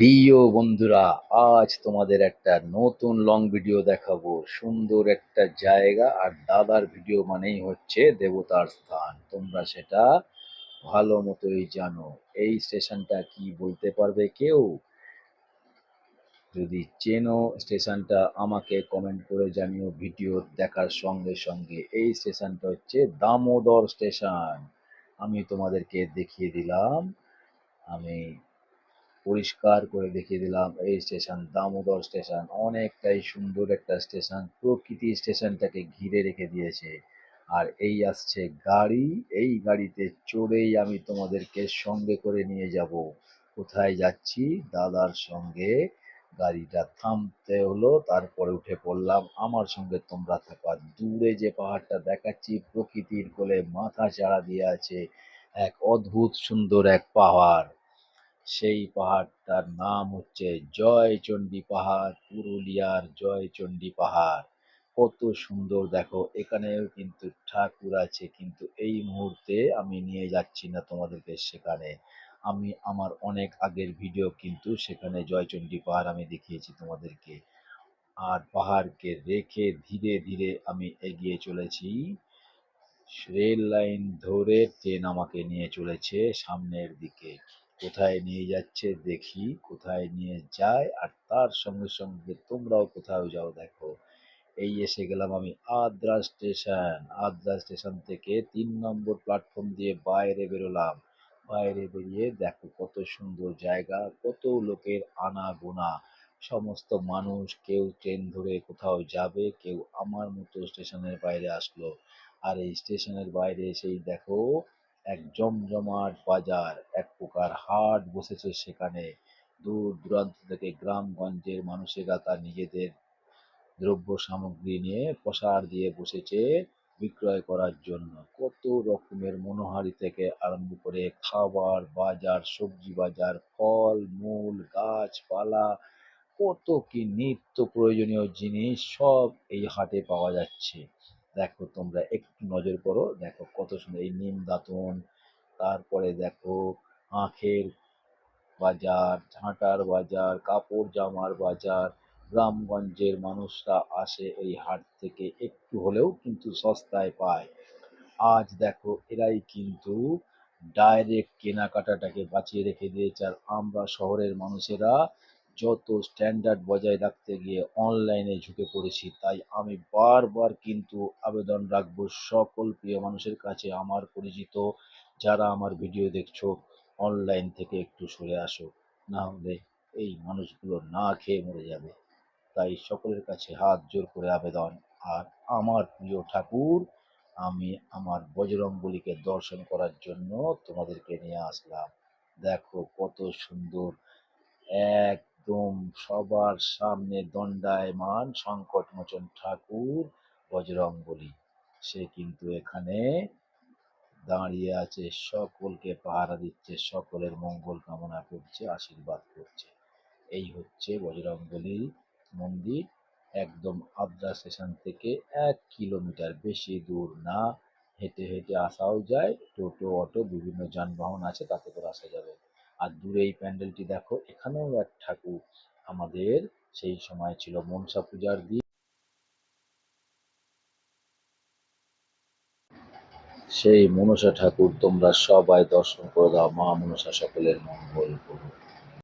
প্রিয় বন্ধুরা, আজ তোমাদের একটা নতুন লং ভিডিও দেখাবো। সুন্দর একটা জায়গা আর দাদার ভিডিও মানেই হচ্ছে দেবতার স্থান। তোমরা সেটা ভালো মতোই জানো। এই স্টেশনটা কি বলতে পারবে কেউ? যদি চেনো স্টেশনটা আমাকে কমেন্ট করে জানিও ভিডিও দেখার সঙ্গে সঙ্গে। এই স্টেশনটা হচ্ছে দামোদর স্টেশন আমি তোমাদেরকে দেখিয়ে দিলাম। আমি পরিষ্কার করে দেখিয়ে দিলাম। এই স্টেশন, দামোদর স্টেশন, অনেকটাই সুন্দর একটা স্টেশন। প্রকৃতি স্টেশনটাকে ঘিরে রেখে দিয়েছে। আর এই আসছে গাড়ি। এই গাড়িতে চড়েই আমি তোমাদেরকে সঙ্গে করে নিয়ে যাব। কোথায় যাচ্ছি? দাদার সঙ্গে। গাড়িটা থামতে হলো, তারপরে উঠে পড়লাম। আমার সঙ্গে তোমরা থাকা। দূরে যে পাহাড়টা দেখাচ্ছি, প্রকৃতির কোলে মাথা চাড়া দিয়ে আছে এক অদ্ভুত সুন্দর এক পাহাড়। সেই পাহাড়টার নাম হচ্ছে জয়চণ্ডী পাহাড়, পুরুলিয়ার জয়চণ্ডী পাহাড়। কত সুন্দর, দেখো, এখানেও কিন্তু ঠাকুর আছে, কিন্তু এই মুহূর্তে আমি নিয়ে যাচ্ছি না তোমাদেরকে সেখানে। আমি আমার অনেক আগের ভিডিও কিন্তু সেখানে জয়চণ্ডী পাহাড় আমি দেখিয়েছি তোমাদেরকে। আর পাহাড়কে রেখে ধীরে ধীরে আমি এগিয়ে চলেছি। রেল লাইন ধরে ট্রেন আমাকে নিয়ে চলেছে সামনের দিকে। কোথায় নিয়ে যাচ্ছে দেখি, কোথায় নিয়ে যায়, আর তার সঙ্গে সঙ্গে তোমরাও কোথাও যাও দেখো। এই এসে গেলাম আমি আদ্রা স্টেশন। আদ্রা স্টেশন থেকে তিন নম্বর প্ল্যাটফর্ম দিয়ে বাইরে বেরোলাম। বাইরে বেরিয়ে দেখো কত সুন্দর জায়গা, কত লোকের আনাগোনা। সমস্ত মানুষ, কেউ ট্রেন ধরে কোথাও যাবে, কেউ আমার মতো স্টেশনের বাইরে আসলো। আর এই স্টেশনের বাইরে এসেই দেখো এক জমজমাট বাজার, এক প্রকার হাট বসেছে সেখানে। দূর দূরান্ত থেকে গ্রামগঞ্জের মানুষেরা তার নিজেদের দ্রব্য সামগ্রী নিয়ে প্রসার দিয়ে বসেছে বিক্রয় করার জন্য। কত রকমের মনোহারি থেকে আরম্ভ করে খাবার বাজার, সবজি বাজার, ফল, মূল, গাছপালা, কত কি নিত্য প্রয়োজনীয় জিনিস সব এই হাটে পাওয়া যাচ্ছে। দেখো তোমরা একটু নজর করো। দেখো কত সুন্দর এই নিম দাঁতন, তারপরে দেখো আখের বাজার, ঝাঁটার বাজার, কাপড় জামার বাজার, গ্রামগঞ্জের মানুষরা আসে এই হাট থেকে একটু হলেও কিন্তু সস্তায় পায়। আজ দেখো এরাই কিন্তু ডাইরেক্ট কেনাকাটাটাকে বাঁচিয়ে রেখে দিয়েছে। আর আমরা শহরের মানুষেরা যত স্ট্যান্ডার্ড বজায় রাখতে গিয়ে অনলাইনে ঝুঁকে পড়েছি, তাই আমি বারবার কিন্তু আবেদন রাখব সকল প্রিয় মানুষের কাছে, আমার পরিচিত যারা আমার ভিডিও দেখছ অনলাইন থেকে একটু সরে আসো। না হলে এই মানুষগুলো না খেয়ে মরে যাবে। তাই সকলের কাছে হাত জোর করে আবেদন। আর আমার প্রিয় ঠাকুর, আমি আমার বজরংবলীকে দর্শন করার জন্য তোমাদেরকে নিয়ে আসলাম। দেখো কত সুন্দর একদম সবার সামনে দণ্ডায়মান সংকটমোচন ঠাকুর বজরংবলী সে কিন্তু এখানে দাঁড়িয়ে আছে, সকলকে পাহারা দিচ্ছে, সকলের মঙ্গল কামনা করছে, আশীর্বাদ করছে। এই হচ্ছে বজরংবলী মন্দির। একদম আদ্রা স্টেশন থেকে এক কিলোমিটার, বেশি দূর না। হেঁটে হেঁটে আসাও যায়, টোটো, অটো, বিভিন্ন যানবাহন আছে, তাতে করে আসা যাবে। আর দূরে এই প্যান্ডেলটি দেখো, এখানেও এক ঠাকুর আমাদের সেই সময় ছিল, মনসা পূজার দিন। সেই মনসা ঠাকুর তোমরা সবাই দর্শন করে দাও, মা মনসা সকলের মঙ্গল করুক।